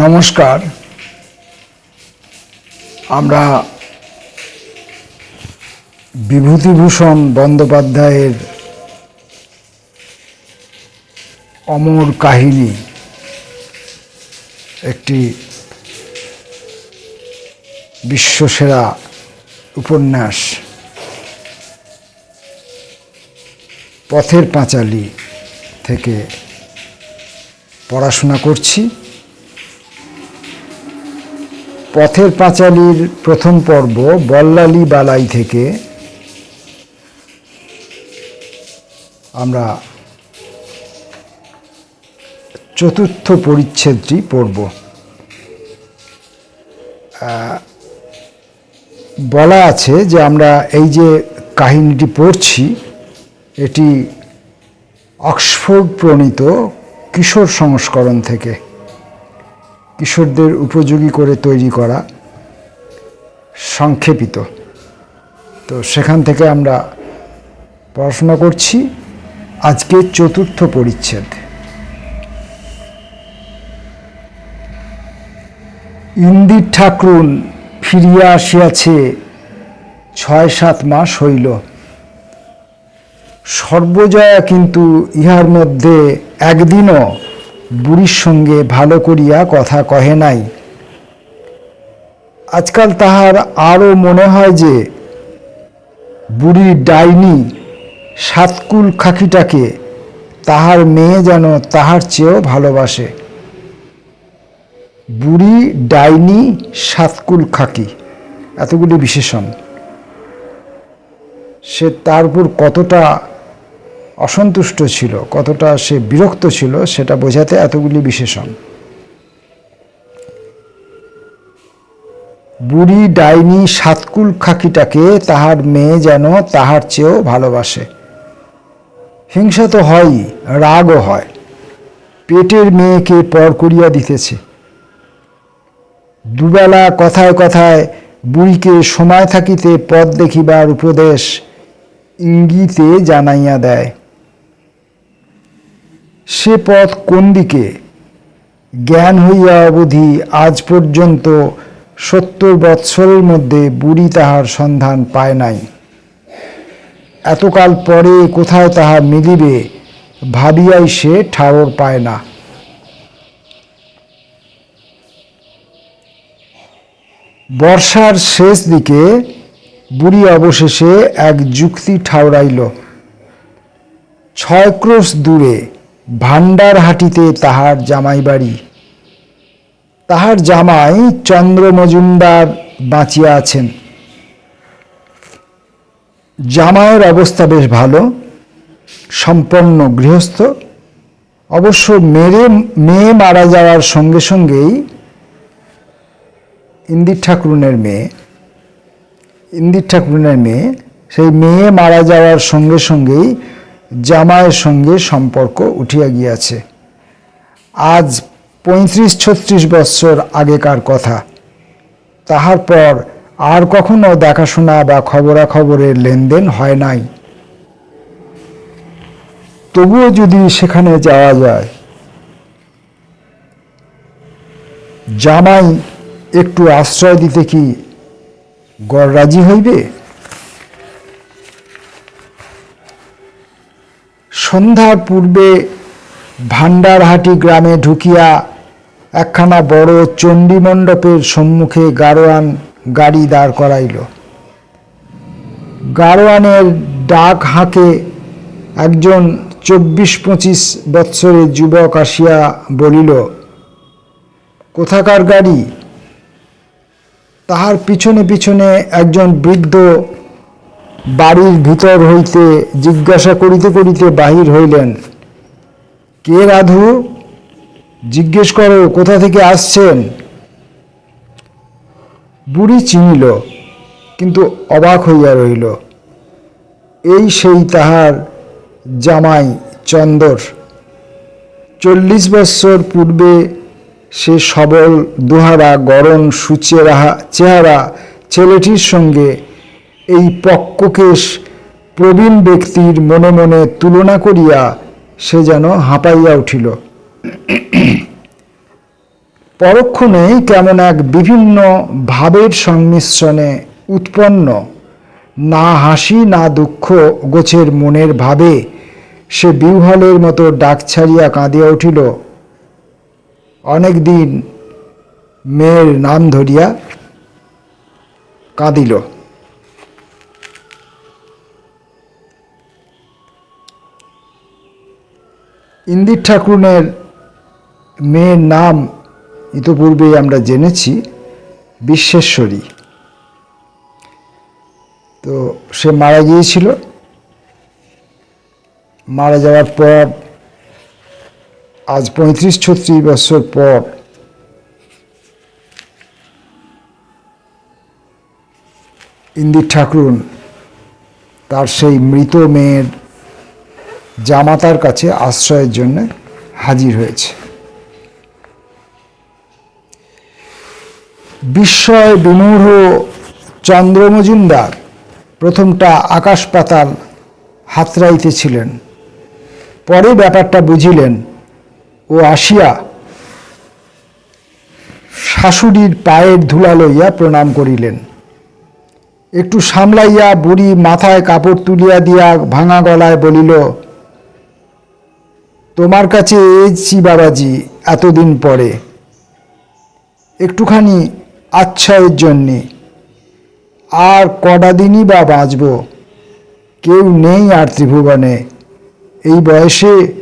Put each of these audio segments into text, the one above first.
নমস্কার। আমরা বিভূতিভূষণ বন্দ্যোপাধ্যায়ের অমর কাহিনী একটি বিশ্বসেরা উপন্যাস পথের পাঁচালী থেকে পড়াশোনা করছি। পথের পাঁচালীর প্রথম পর্ব বল্লালি বালাই থেকে আমরা চতুর্থ পরিচ্ছেদটি পড়ব। বলা আছে যে আমরা এই যে কাহিনীটি পড়ছি, এটি অক্সফোর্ড প্রণীত কিশোর সংস্করণ থেকে। কিশোরদের উপযোগী করে তৈরি করা সংক্ষেপিত। তো সেখান থেকে আমরা পড়াশোনা করছি। আজকে চতুর্থ পরিচ্ছেদ। ইন্দির ঠাকুরুন ফিরিয়া আসিয়াছে ছয় সাত মাস হইল। সর্বজয়া কিন্তু ইহার মধ্যে একদিনও বুড়ির সঙ্গে ভালো করিয়া কথা কহে নাই। আজকাল তাহার আরও মনে হয় যে, বুড়ির ডাইনি সাতকুল খাকিটাকে তাহার মেয়ে যেন তাহার চেয়েও ভালোবাসে। বুড়ি, ডাইনি, সাতকুল খাকি, এতগুলি বিশেষণ। সে তার উপর কতটা অসন্তুষ্ট ছিল, কতটা সে বিরক্ত ছিল সেটা বোঝাতে এতগুলি বিশেষণ। বুড়ি ডাইনি সাতকুল খাকিটাকে তাহার মেয়ে যেন তাহার চেয়েও ভালোবাসে। হিংসা তো হয়ই, রাগও হয়। পেটের মেয়েকে পর করিয়া দিতেছে। দুবেলা কথায় কথায় বুড়িকে সময় থাকিতে পথ দেখিবার উপদেশ ইঙ্গিতে জানাইয়া দেয়। সে পথ কোন দিকে? জ্ঞান হইয়া অবধি আজ পর্যন্ত সত্তর বৎসরের মধ্যে বুড়ি তাহার সন্ধান পায় নাই। এতকাল পরে কোথায় তাহা মিলিবে ভাবিয়াই সে ঠাওর পায় না। বর্ষার শেষ দিকে বুড়ি অবশেষে এক যুক্তি ঠাউরাইল ছয় ক্রোশ দূরে ভাণ্ডারহাটিতে তাহার জামাই বাড়ি। তাহার জামাই চন্দ্র মজুমদার বাঁচিয়া আছেন। জামাইয়ের অবস্থা বেশ ভালো, সম্পন্ন গৃহস্থ। অবশ্য মেরে, মেয়ে মারা যাওয়ার সঙ্গে সঙ্গেই ইন্দির ঠাকুরনের মেয়ে, ইন্দির ঠাকুরনের মেয়ে, সেই মেয়ে মারা যাওয়ার সঙ্গে সঙ্গেই জামাইয়ের সঙ্গে সম্পর্ক উঠিয়া গিয়াছে। আজ পঁয়ত্রিশ ছত্রিশ বৎসর আগেকার কথা। তাহার পর আর কখনো দেখাশোনা বা খবরাখবরের লেনদেন হয় নাই। তবুও যদি সেখানে যাওয়া যায়। জামাই একটু আশ্রয় দিতে কি গড় রাজি হইবে? সন্ধ্যার পূর্বে ভান্ডারহাটি গ্রামে ঢুকিয়া একখানা বড় চণ্ডী মণ্ডপের সম্মুখে গারোয়ান গাড়ি দাঁড় করাইল। গারোয়ানের ডাক হাঁকে একজন চব্বিশ পঁচিশ বৎসরের যুবক আসিয়া বলিল, কোথাকার গাড়ি? তাহার পিছনে পিছনে একজন বৃদ্ধ বাড়ির ভিতর হইতে জিজ্ঞাসা করিতে করিতে বাহির হইলেন। কে রাধু? জিজ্ঞেস করো, কোথা থেকে আসছেন? বুড়ি চিনিল, কিন্তু অবাক হইয়া রইল এই সেই তাহার জামাই চন্দর। চল্লিশ বৎসর পূর্বে সে সবল দুহারা গরম সুচেরাহা চেহারা ছেলেটির সঙ্গে এই পক্ককেশ প্রবীণ ব্যক্তির মনে মনে তুলনা করিয়া সে যেন হাঁপাইয়া উঠিল। পরক্ষণেই কেমন এক বিভিন্ন ভাবের সংমিশ্রণে উৎপন্ন, না হাসি, না দুঃখ গোছের মনের ভাবে সে বিহ্বলের মতো ডাক ছাড়িয়া কাঁদিয়া উঠিল। অনেক দিন মেয়ের নাম ধরিয়া কাঁদিল। ইন্দির ঠাকুরের মেয়ের নাম ইতোপূর্বেই আমরা জেনেছি, বিশ্বেশ্বরী। তো সে মারা গিয়েছিল। মারা যাওয়ার পর, আজ পঁয়ত্রিশ ছত্রিশ বছর পর, ইন্দির ঠাকুরুন তার সেই মৃত মেয়ের জামাতার কাছে আশ্রয়ের জন্য হাজির হয়েছে। বিস্ময় বিমূঢ় চন্দ্র মজুমদার প্রথমটা আকাশ পাতাল হাতড়াইতেছিলেন পরে ব্যাপারটা বুঝিলেন, ও আসিয়া শাশুড়ির পায়ের ধুলা লইয়া প্রণাম করিলেন। একটু সামলাইয়া বুড়ি মাথায় কাপড় তুলিয়া দিয়া ভাঙা গলায় বলিল তোমার কাছে এসছি বাবাজি এতদিন পরে। একটুখানি আচ্ছায়ের জন্যে। আর কটা দিনই বা বাঁচব? কেউ নেই আর ত্রিভুবনে। এই বয়সে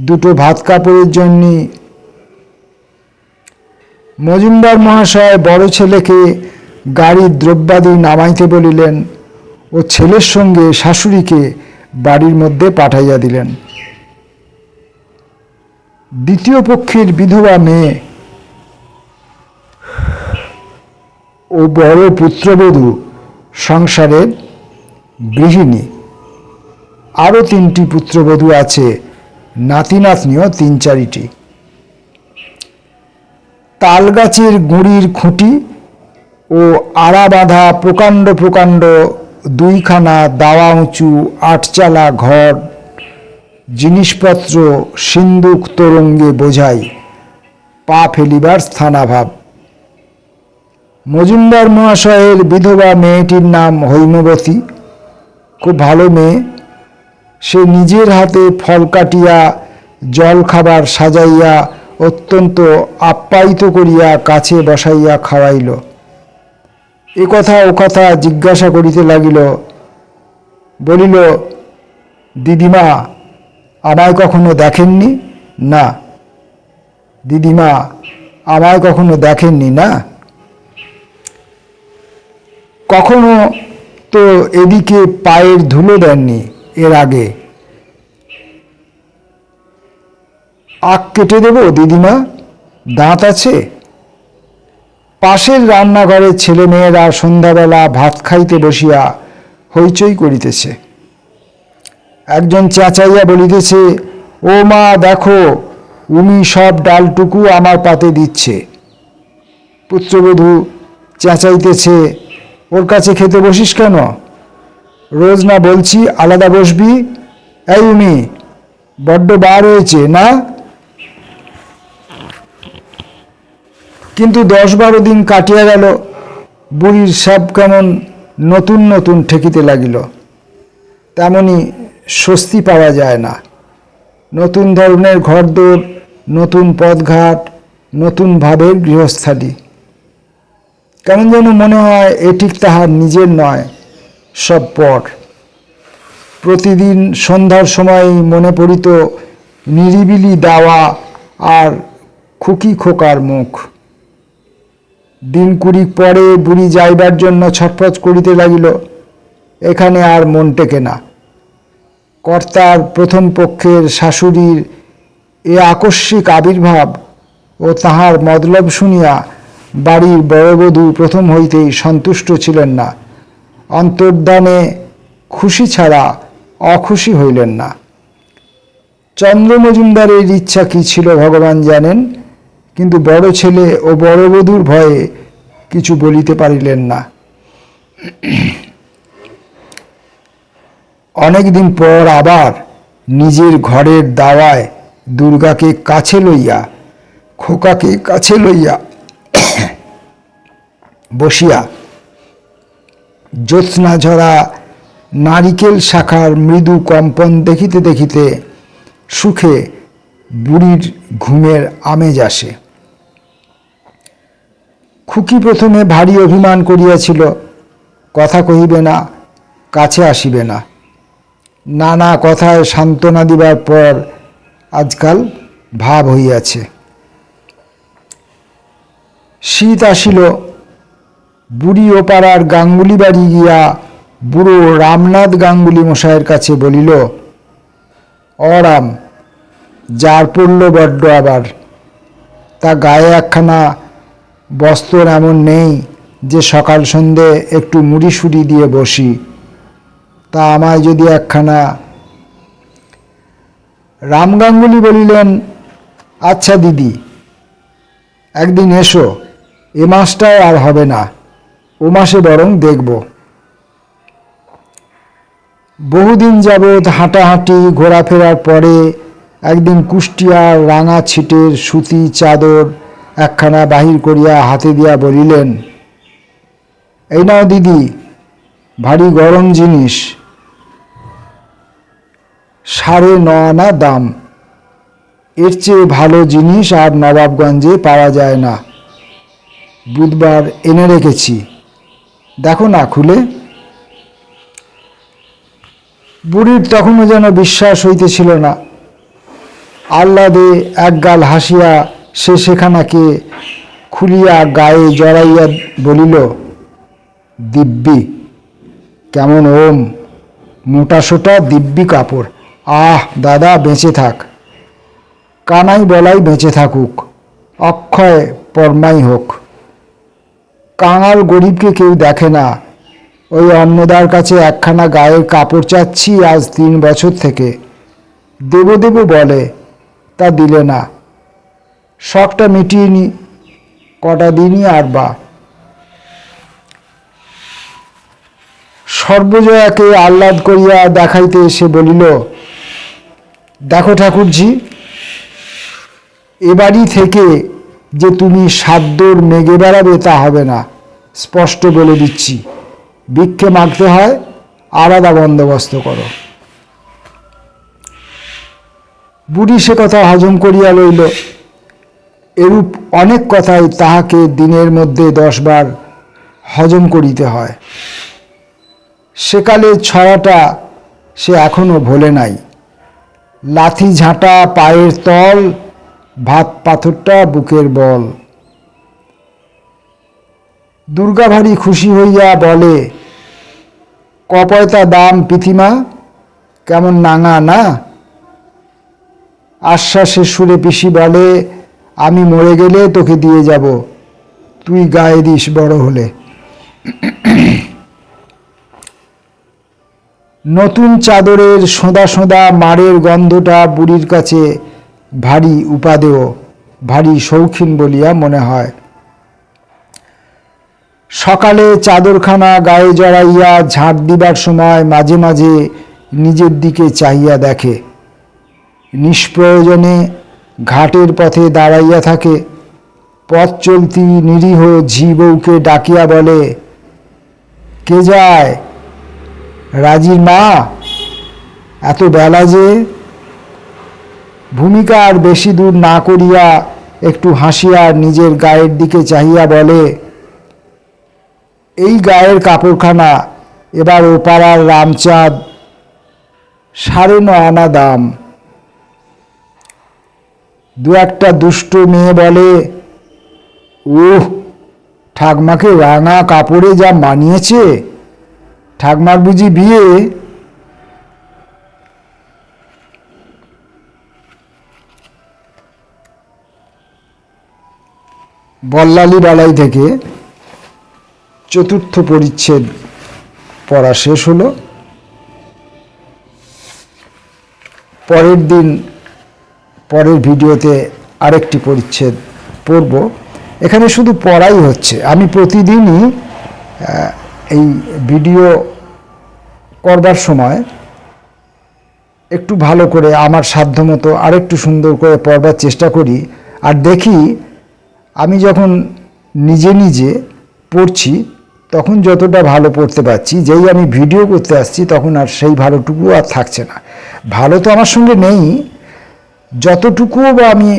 দুটো ভাত কাপড়ের জন্যে। মজুমদার মহাশয় বড় ছেলেকে গাড়ির দ্রব্যাদি নামাইতে বলিলেন ও ছেলের সঙ্গে শাশুড়িকে বাড়ির মধ্যে পাঠাইয়া দিলেন। দ্বিতীয় পক্ষের বিধবা মেয়ে ও বড় পুত্রবধূ সংসারের গৃহিণী। আরও তিনটি পুত্রবধূ আছে নাতি নাতনিও তিন চারিটি। তাল গাছের গুঁড়ির খুঁটি ও আড়া বাঁধা প্রকাণ্ড প্রকাণ্ড দুইখানা দাওয়া উঁচু আটচালা ঘর জিনিসপত্র সিন্দুক তরঙ্গে বোঝাই, পা ফেলিবার স্থানাভাব। মজুমদার মহাশয়ের বিধবা মেয়েটির নাম হৈমবতী। খুব ভালো মেয়ে। সে নিজের হাতে ফল কাটিয়া, জল খাবার সাজাইয়া, অত্যন্ত আপ্যায়িত করিয়া কাছে বসাইয়া খাওয়াইল। এ কথা ও কথা জিজ্ঞাসা করিতে লাগিল, বলিল, দিদিমা আমায় কখনো দেখেননি? না। দিদিমা, আমায় কখনো দেখেননি, না? কখনো তো এদিকে পায়ের ধুলো দেননি এর আগে। আখ কেটে দেব, দিদিমা? দাঁত আছে? পাশের রান্নাঘরের ছেলে মেয়েরা সন্ধ্যাবেলা ভাত খাইতে বসিয়া হইচই করিতেছে। একজন চেঁচাইয়া বলিতেছে, ও মা, দেখো, উমি সব ডালটুকু আমার পাতে দিচ্ছে। পুত্রবধূ চেঁচাইতেছে, ওর কাছে খেতে বসিস কেন? রোজ না বলছি আলাদা বসবি? এই উমি, বড্ড বার হয়েছে না? কিন্তু দশ বারো দিন কাটিয়া গেল, বুড়ির সব কেমন নতুন নতুন ঠেকিতে লাগিল। তেমনি স্বস্তি পাওয়া যায় না। নতুন ধরনের ঘরদোর, নতুন পথঘাট, নতুন ভাবের গৃহস্থালী। কেমন যেন মনে হয় এ ঠিক তাহার নিজের নয়, সব পর। প্রতিদিন সন্ধ্যার সময় মনে পড়িত নিরিবিলি দাওয়া আর খুকি খোকার মুখ। দিন কুড়ি পরে বুড়ি যাইবার জন্য ছটফট করিতে লাগিল, এখানে আর মন টেকে না। কর্তার প্রথম পক্ষের শাশুড়ির এ আকস্মিক আবির্ভাব ও তাহার মতলব শুনিয়া বাড়ির বড়বধূ প্রথম হইতেই সন্তুষ্ট ছিলেন না। অন্তর্দানে খুশি ছাড়া অখুশি হইলেন না। চন্দ্র মজুমদারের ইচ্ছা কি ছিল ভগবান জানেন, কিন্তু বড় ছেলে ও বড় বধূর ভয়ে কিছু বলিতে পারিলেন না। অনেকদিন পর আবার নিজের ঘরের দাওয়ায় দুর্গাকে কাছে লইয়া, খোকাকে কাছে লইয়া বসিয়া জ্যোৎস্না ঝরা নারিকেল শাখার মৃদু কম্পন দেখিতে দেখিতে সুখে বুড়ির ঘুমের আমেজ আসে। খুকি প্রথমে ভারী অভিমান করিয়াছিল, কথা কহিবে না, কাছে আসিবে না। নানা কথায় সান্ত্বনা দিবার পর আজকাল ভাব হইয়াছে। শীত আসিল, বুড়ি ওপাড়ার গাঙ্গুলি বাড়ি গিয়া বুড়ো রামনাথ গাঙ্গুলি মশাইয়ের কাছে বলিল, অরাম, যার পড়ল বড্ড আবার, তা গায়ে একখানা বস্ত্র এমন নেই যে সকাল সন্ধে একটু মুড়ি সুড়ি দিয়ে বসি। তা আমায় যদি একখানা রাম গাঙ্গুলি বলিলেন আচ্ছা দিদি, একদিন এসো, এ মাসটায় আর হবে না, ও মাসে বরং দেখব। বহুদিন যাবৎ হাঁটাহাঁটি, ঘোরাফেরার পরে একদিন কুষ্টিয়ার রাঙা ছিটের সুতি চাদর একখানা বাহির করিয়া হাতে দিয়া বলিলেন, এই নাও দিদি, ভারী গরম জিনিস। সাড়ে ন আনা দাম। এর চেয়ে ভালো জিনিস আর নবাবগঞ্জে পাওয়া যায় না। বুধবার এনে রেখেছি। দেখো না খুলে। বুড়ির তখনও যেন বিশ্বাস হইতেছিল না। আহ্লাদে একগাল হাসিয়া সে সেখানাকে খুলিয়া গায়ে জড়াইয়া বলিল, দিব্যি, কেমন ওম, মোটা সোটা দিব্যি কাপড়। আহ, দাদা, বেঁচে থাক। কানাই বলাই বেঁচে থাকুক। অক্ষয় পরমাই হোক। কাঙাল গরিবকে কেউ দেখে না। ওই অন্নদার কাছে একখানা গায়ের কাপড় চাচ্ছি আজ তিন বছর থেকে। দেব দেব বলে, তা দিলে না। শখটা মিটিয়ে নি, কটা দিনই আর বা। সর্বজয়াকে আহ্লাদ করিয়া দেখাইতে এসে বলিল দেখো ঠাকুরজি এবারই থেকে যে তুমি সাদ্যর মেঘে বেড়াবে তা হবে না, স্পষ্ট বলে দিচ্ছি। ভিক্ষে মাগতে হয়, আলাদা বন্দোবস্ত করো। বুড়ি সে কথা হজম করিয়া লইল। এরূপ অনেক কথাই তাহাকে দিনের মধ্যে দশবার হজম করিতে হয়। সেকালে ছড়াটা সে এখনও ভোলে নাই। লাথি ঝাঁটা, পায়ের তল, ভাত পাথরটা, বুকের বল। দুর্গা ভারী খুশি হইয়া বলে, কপয়তা দাম পিথিমা, কেমন নাঙা না? আশ্বাসের সুরে পিসি বলে, আমি মরে গেলে তোকে দিয়ে যাব, তুই গায়ে দিস বড় হলে। নতুন চাদরের সোঁদা সোঁদা মারের গন্ধটা বুড়ির কাছে ভারী উপাদেয়, ভারী শৌখিন বলিয়া মনে হয়। সকালে চাদরখানা গায়ে জড়াইয়া ঝাঁট দিবার সময় মাঝে মাঝে নিজের দিকে চাহিয়া দেখে। নিষ্প্রয়োজনে ঘাটের পথে দাঁড়াইয়া থাকে। পথ চলতি নিরীহ ঝি বউকে ডাকিয়া বলে, কে যায়? রাজির মা, এত বেলা যে ভূমিকা আর বেশি দূর না করিয়া একটু হাসিয়া নিজের গায়ের দিকে চাহিয়া বলে, এই গায়ের কাপড়খানা এবার ও ওপাড়ার রামচাঁদ সাড়ে ন আনা দাম। দু একটা দুষ্ট মেয়ে বলে উহ ঠাকমাকে রাঙা কাপড়ে যা মানিয়েছে? ঠাকমার বুঝি বিয়ে? বল্লালি বালাই থেকে চতুর্থ পরিচ্ছেদ পড়া শেষ হলো। পরের দিন পরের ভিডিওতে আরেকটি পরিচ্ছেদ পড়ব। এখানে শুধু পড়াই হচ্ছে। আমি প্রতিদিনই এই ভিডিও করবার সময় একটু ভালো করে আমার সাধ্যমতো আরেকটু সুন্দর করে পড়বার চেষ্টা করি। আর দেখি, আমি যখন নিজে নিজে পড়ছি, তখন যতটা ভালো পড়তে পারছি, যেই আমি ভিডিও করতে আসছি, তখন আর সেই ভালোটুকু আর থাকছে না। ভালো তো আমার সঙ্গে নেই। যতটুকুও বা আমি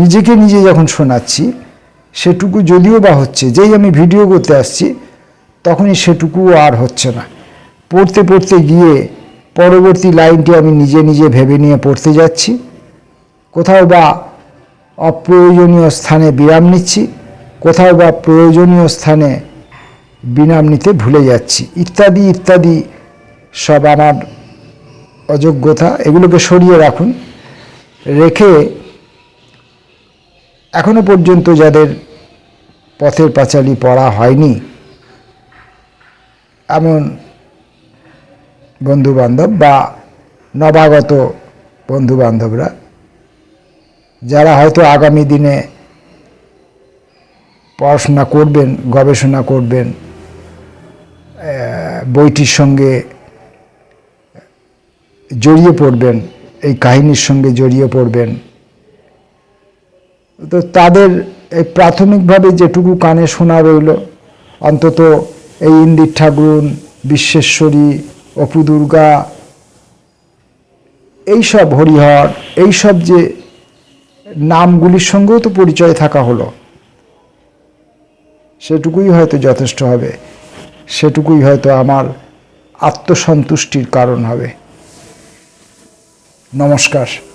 নিজেকে নিজে যখন শোনাচ্ছি, সেটুকু যদিও বা হচ্ছে, যেই আমি ভিডিও করতে আসছি তখনই সেটুকুও আর হচ্ছে না। পড়তে পড়তে গিয়ে পরবর্তী লাইনটি আমি নিজে নিজে ভেবে নিয়ে পড়তে যাচ্ছি। কোথাও বা অপ্রয়োজনীয় স্থানে বিরাম নিচ্ছি, কোথাও বা প্রয়োজনীয় স্থানে বিরাম নিতে ভুলে যাচ্ছি। ইত্যাদি ইত্যাদি সব আমার অযোগ্যতা। এগুলোকে সরিয়ে রাখুন। রেখে এখনও পর্যন্ত যাদের পথের পাঁচালী পড়া হয়নি এমন বন্ধুবান্ধব বা নবাগত বন্ধুবান্ধবরা, যারা হয়তো আগামী দিনে পড়াশোনা করবেন, গবেষণা করবেন বইটির সঙ্গে জড়িয়ে পড়বেন, এই কাহিনীর সঙ্গে জড়িয়ে পড়বেন, তো তাদের এই প্রাথমিকভাবে যেটুকু কানে শোনা রইল, অন্তত এই ইন্দির ঠাকুর, বিশ্বেশ্বরী অপু দুর্গা এইসব হরিহর, এইসব যে নামগুলির সঙ্গেও তো পরিচয় থাকা হলো। সেটুকুই হয়তো যথেষ্ট হবে। সেটুকুই হয়তো আমার আত্মসন্তুষ্টির কারণ হবে। নমস্কার।